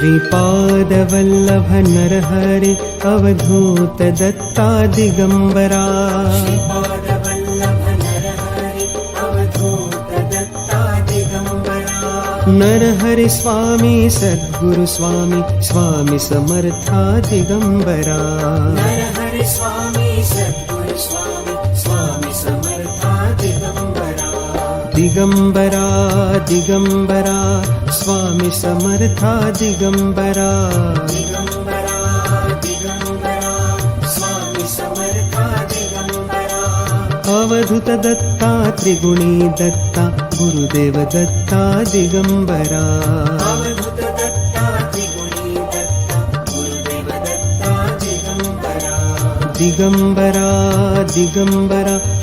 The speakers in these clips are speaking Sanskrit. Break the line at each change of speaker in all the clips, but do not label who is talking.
श्रीपादवल्लभ नरहरि अवधूत दत्ता दिगम्बरा नरहरि स्वामी सद्गुरु स्वामी स्वामी समर्था दिगम्बरा
हरि स्वामी स्वामी दिगम्बरा
दिगम्बरा स्वामी समर्था दिगम्बरा
दिगम्बरा दिगम्बरा स्वामी समर्था दिगम्बरा
अवधूत दत्ता त्रिगुणी दत्ता गुरुदेव दत्ता दिगम्बरा
अवधूत दत्ता त्रिगुणी दत्ता गुरुदेव दत्ता दिगम्बरा
दिगम्बरा दिगम्बरा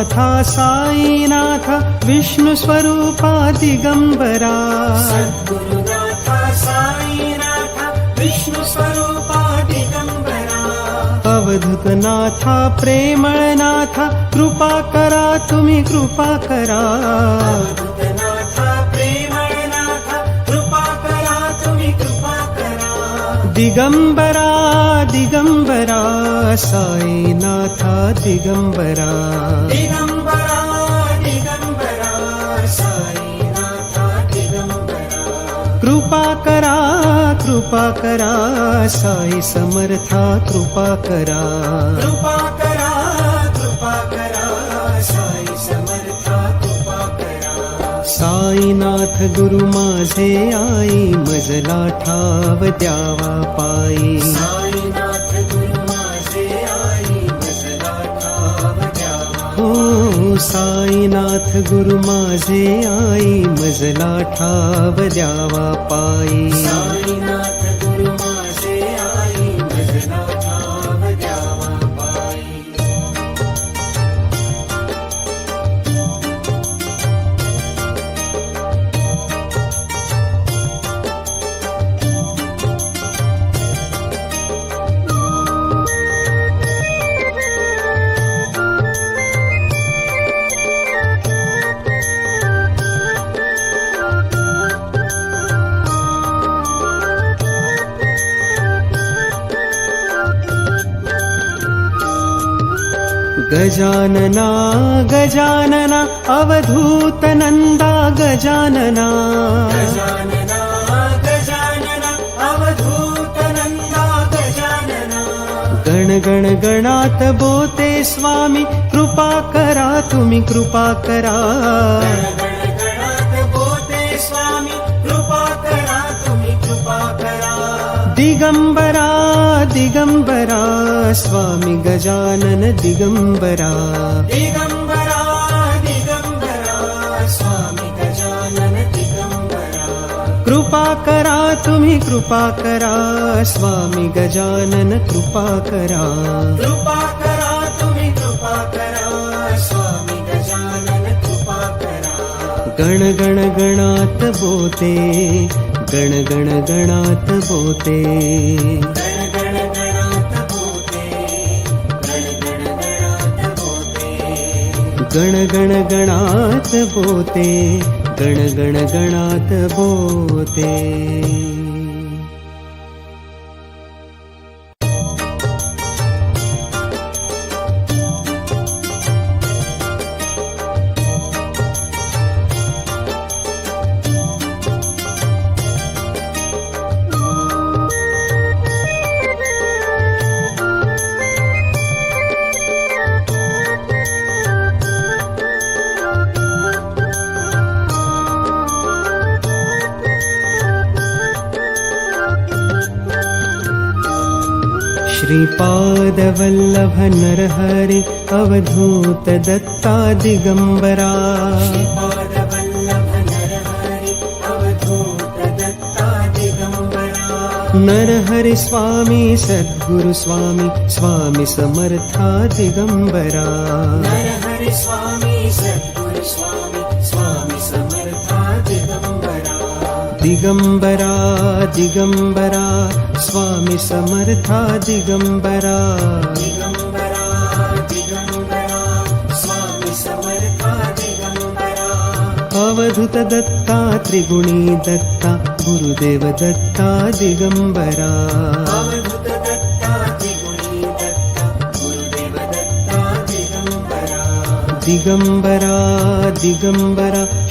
सद्गुरुनाथा साईनाथ विष्णुस्वरूपा दिगम्बरा
सद्गुरुनाथ साईनाथ विष्णुस्वरूपा दिगम्बरा
अवधूतनाथा
प्रेमनाथ कृपा करा तुम्हें कृपा करा। दिगंबरा दिगंबरा
साई नाथा दिगंबरा दिगंबरा साई नाथा दिगंबरा।
कृपा करा कृपा करा साई समर्था कृपा करा।
कृपा साईनाथ गुरु माझे आई मजला ठाव द्यावा पायी.
साईनाथ गुरु माझे आई मजला ठाव द्यावा
हो साईनाथ गुरु माझे आई मजला ठाव द्यावा पायी.
साईनाथ
गजानना गजानना अवधूतनन्दा गजानना।
गजानना गजानना अवधूतनन्दा गजानना।
गण गण गणात बोते स्वामी कृपा करा तुम्ही कृपा करा दिगम्बरा दिगम्बरा स्वामी गजानन दिगम्बरा
दिगम्बरा दिगम्बरा स्वामी गजानन दिगम्बरा
कृपा करा तुम्ही कृपा करा स्वामी गजानन कृपा करा।
कृपा करा तुम्ही कृपा करा स्वामी गजानन कृपा करा।
गण गण गणात बोते गण गण गणात होते.
गण गण गणात बोते गण गण गणात बोते
श्रीपादवल्लभ नरहरि अवधूत दत्ता दिगम्बरा।
श्रीपादवल्लभ नरहरि अवधूत दत्ता दिगम्बरा।
नरहरि स्वामी सद्गुरु स्वामी स्वामी समर्था दिगम्बरा।
नरहरि स्वामी सद्गुरु दिगम्बरा
दिगम्बरा स्वामी समर्था दिगम्बरा।
दिगम्बरा दिगम्बरा स्वामी समर्था दिगम्बरा।
अवधूत दत्ता त्रिगुणी दत्ता गुरुदेव दत्ता दिगम्बरा।
अवधूत दत्ता त्रिगुणी दत्ता गुरुदेव दत्ता दिगम्बरा।
दिगम्बरा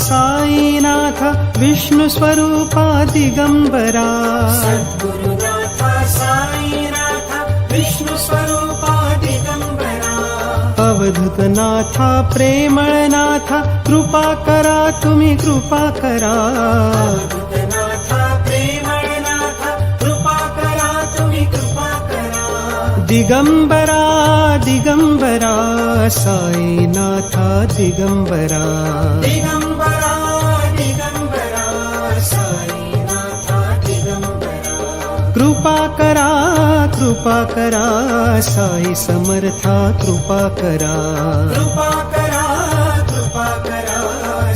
साईनाथ विष्णुस्वरूपा दिगम्बरा
सद्गुरुनाथ साईनाथ विष्णुस्वरूपा दिगम्बरा
अवधूतनाथा प्रेमळनाथ कृपा करा तुम्ही कृपा करा दिगम्बरा दिगम्बरा साईनाथा दिगम्बरा
दिगम्बरा दिगम्बरा साईनाथ दिगम्बरा
कृपा करा कृपा करा साई समर्था कृपा करा.
कृपा करा कृपा करा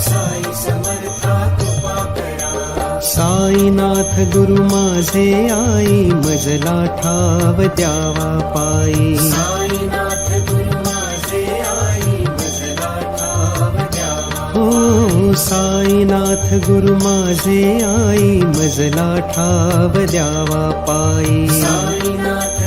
साई समर्था कृपा करा.
साईनाथ गुरु माझे आई मजला ठाव द्यावा पायी.
साईनाथ गुरु माझे आई मजला ठाव द्यावा.
हो साईनाथ गुरु माझे आई मजला ठाव द्यावा पायी.
साईनाथ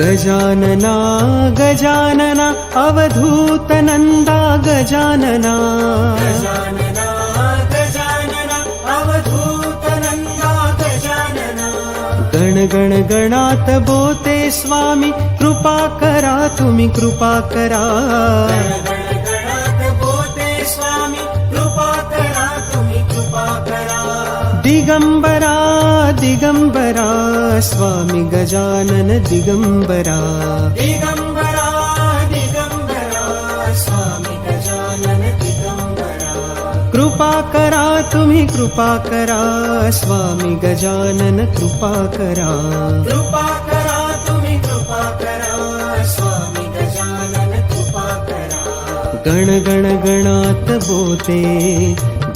गजानना गजानना अवधूतनन्दा गजानना।
गजानना गजानना अवधूतनन्दा गजानना।
गण गण गणात बोते स्वामी कृपा करा तुम्ही कृपा करा।
गण गणात बोते स्वामी कृपा करा तुम्ही कृपा करा।
दिगम्बरा दिगम्बरा स्वामी गजानन दिगम्बरा
दिगम्बरा दिगम्बरा स्वामी गजानन दिगम्बरा
कृपा करा तुम्ही कृपा करा स्वामी गजानन कृपा करा।
कृपा करा तुम्ही कृपा करा स्वामी गजानन कृपा करा।
गणात बोते
गण गण गणात बोते